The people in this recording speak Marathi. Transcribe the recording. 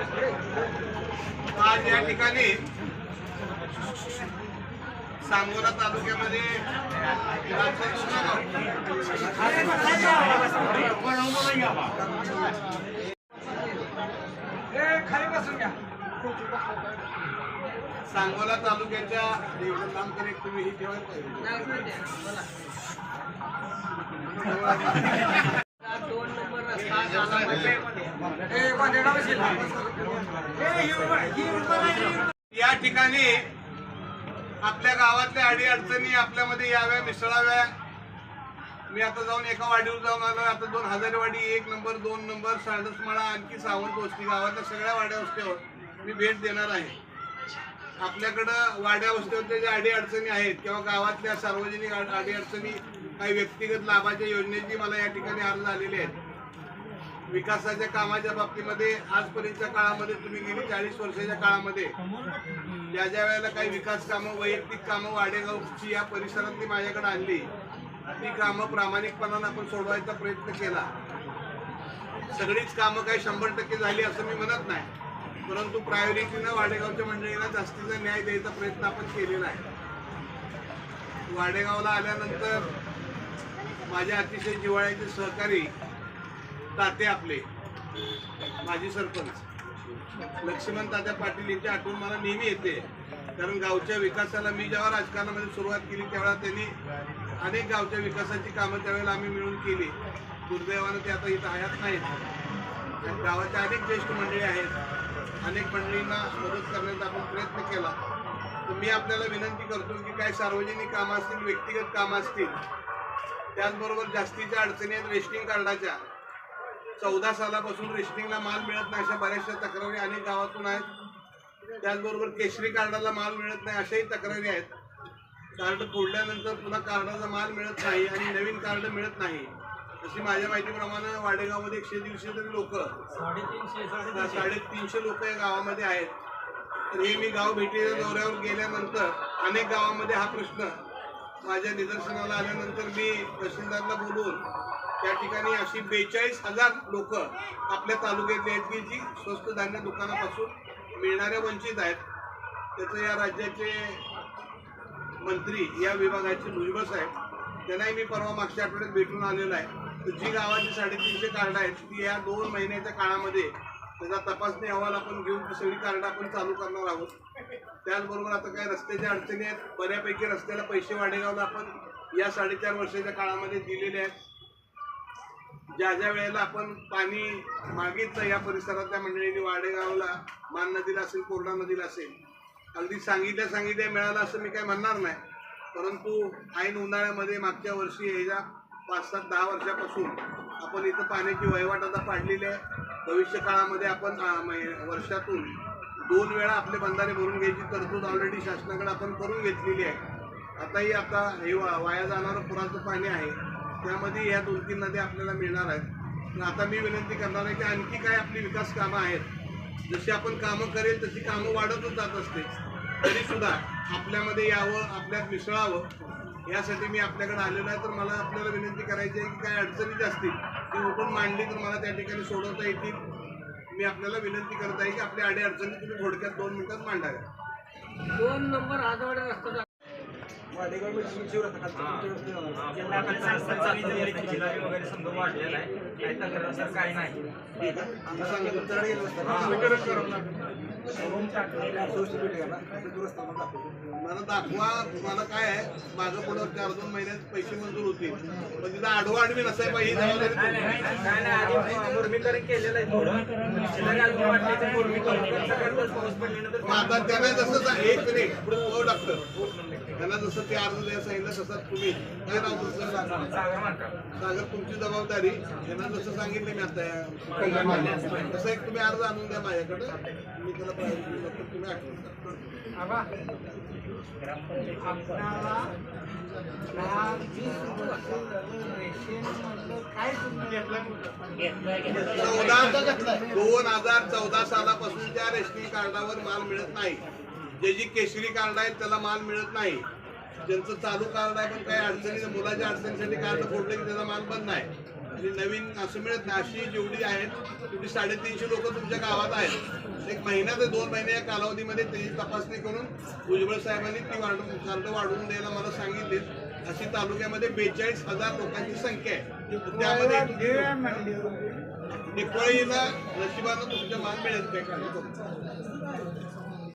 आज या ठिकाणी सांगोला तालुक्यामध्ये सांगोला तालुक्याच्या एवढं काम करे तुम्ही ही ठेवायला या ठिकाणी आपल्या गावातल्या अडी अडचणी आपल्यामध्ये याव्या मिसळाव्या. मी आता जाऊन एका वाडीवर जाऊन आलो आता दोन हजार वाडी एक नंबर दोन नंबर सारसमाळा आणखी सावंत वस्ती गावातल्या सगळ्या वाड्या वस्त्यावर मी भेट देणार आहे. आपल्याकडं वाड्या वस्त्यावरच्या ज्या अडी अडचणी आहेत किंवा गावातल्या सार्वजनिक अडीअडचणी अडी अडचणी काही व्यक्तिगत लाभाच्या योजनेची मला या ठिकाणी अर्ज आलेले आहेत. विकासाच्या कामाच्या बाबतीमध्ये आजपर्यंतच्या काळामध्ये तुम्ही गेली चाळीस वर्षाच्या काळामध्ये ज्या ज्या वेळेला काही विकास कामं वैयक्तिक कामं वाडेगावची या परिसरातली माझ्याकडे आणली ती कामं प्रामाणिकपणानं आपण सोडवायचा प्रयत्न केला. सगळीच कामं काही शंभर टक्के झाली असं मी म्हणत नाही परंतु प्रायोरिटीनं वाडेगावच्या मंडळीला जास्तीचा न्याय द्यायचा प्रयत्न आपण केलेला आहे. वाडेगावला आल्यानंतर माझ्या अतिशय जिव्हाळ्याचे सहकारी ताते आपले. माजी सरपंच. लक्ष्मण तात्या पाटील यांची आठवण मला नेहमी येते. कारण गावच्या विकासाला मी जेव्हा राजकारणामध्ये सुरुवात केली त्यावेळेला त्यांनी अनेक गावच्या विकासाची कामं त्यावेळेला आम्ही मिळून केली. दुर्दैवानं ते आता इथं हयात नाहीत. गावाच्या अनेक ज्येष्ठ मंडळी आहेत. अनेक मंडळींना मदत करण्याचा आपण प्रयत्न केला. तर मी आपल्याला विनंती करतो की काय सार्वजनिक कामं असतील व्यक्तिगत कामं असतील त्याचबरोबर जास्तीच्या अडचणी आहेत रेशनिंग कार्डाच्या चौदा सालापासून रेशनिंगला माल मिळत नाही अशा बऱ्याचशा तक्रारी अनेक गावातून आहेत. त्याचबरोबर केशरी कार्डाला माल मिळत नाही अशाही तक्रारी आहेत. कार्ड फोडल्यानंतर पुन्हा कार्डाचा माल मिळत नाही आणि नवीन कार्ड मिळत नाही. अशी माझ्या माहितीप्रमाणे वाडेगावमध्ये एकशे दीडशे तरी लोक साडेतीनशे. लोक या गावामध्ये आहेत. तर हे मी गाव भेटीच्या दौऱ्यावर गेल्यानंतर अनेक गावामध्ये हा प्रश्न माझ्या निदर्शनाला आल्यानंतर मी तहसीलदारला बोलवून त्या ठिकाणी अशी बेचाळीस हजार लोक आपल्या तालुक्यातली आहेत की जी स्वस्त धान्य दुकानापासून मिळणाऱ्या वंचित आहेत. त्याचं या राज्याचे मंत्री या विभागाचे भुजबळ साहेब त्यांनाही मी परवा मागच्या आठवड्यात भेटून आलेलो आहे. तर जी गावाची साडेतीनशे कार्ड आहेत ती या दोन महिन्याच्या काळामध्ये त्याचा तपासणी अहवाल आपण घेऊन ती सगळी कार्ड आपण चालू करणार आहोत. त्याचबरोबर आता काय रस्त्याच्या अडचणी आहेत. बऱ्यापैकी रस्त्याला पैसे वाढेगावला आपण या साडेचार वर्षाच्या काळामध्ये दिलेले आहेत. ज्या ज्या वेळेला आपण पाणी मागितलं या परिसरातल्या मंडळींनी वाडेगावला मान नदीला असेल कोरडा नदीला असेल अगदी सांगितल्या सांगितल्या मिळालं असं मी काय म्हणणार नाही. परंतु ऐन उन्हाळ्यामध्ये मागच्या वर्षी ह्याच्या पाच सात दहा वर्षापासून आपण इथं पाण्याची वहिवाट आता पाडलेली आहे भविष्य काळामध्ये आपण मै- वर्षातून दोन वेळा आपले बंधारे भरून घ्यायची तरतूद ऑलरेडी शासनाकडे आपण करून घेतलेली आहे. आताही आता हे वा- वाया जाणारं पुराचं पाणी आहे. त्यामध्ये ह्या दोन तीन नद्या आपल्याला मिळणार आहेत. तर आता मी विनंती करणार आहे की आणखी काय आपली विकास कामं आहेत. जशी आपण कामं करेल तशी कामं वाढतच जात असते. तरी सुद्धा आपल्यामध्ये यावं आपल्यात मिसळावं यासाठी मी आपल्याकडे आलेलो आहे. तर मला आपल्याला विनंती करायची आहे की काय अडचणी असतील ती उठून मांडली तर मला त्या ठिकाणी सोडवता येतील. मी आपल्याला विनंती करत आहे की आपल्या अडी अडचणी तुम्ही थोडक्यात दोन मिनिटात मांडाव्या दोन नंबर आजवाडे रस्ता वगैरे समजा वाढलेला आहे. काही तक्रार सर काही नाही. मला दाखवा मला काय आहे? मागं पुढं चार दोन महिन्यात पैसे मंजूर होतील. पण तिथं आडवा आडवी नसाय पाहिजे आता त्यांना जसं एक मिनिट पुढे हो डॉक्टर त्यांना जसं ते अर्ज द्यायला सांगितलं तसं तुम्ही काय नाव तुमचं सागर तुमची जबाबदारी त्यांना जसं सांगितलं मी आता तसं एक तुम्ही अर्ज आणून द्या माझ्याकडे. मी त्याला प्रायोरिटी तुम्ही चौदा दोन हजार चौदा सालापासून त्या रेशनिंग कार्डावर माल मिळत नाही. जे जी केशरी कार्ड आहेत त्याला माल मिळत नाही. ज्यांचं चालू कार्ड आहे पण काही अडचणी मुलाच्या अडचणीसाठी कार्ड फोडलं की त्याचा माल बंद आहे आणि नवीन असं मिळत नाही. अशी जेवढी आहेत तेवढी साडेतीनशे लोक तुमच्या गावात आहेत. एक महिना ते दोन महिने या कालावधीमध्ये त्याची तपासणी करून भुजबळ साहेबांनी ती वाढ कार्ड वाढवून द्यायला मला सांगितले अशी तालुक्यामध्ये बेचाळीस हजार लोकांची संख्या आहे. त्यामध्ये दिवाळीला नशिबानं तुमच्या माल मिळेल. नका.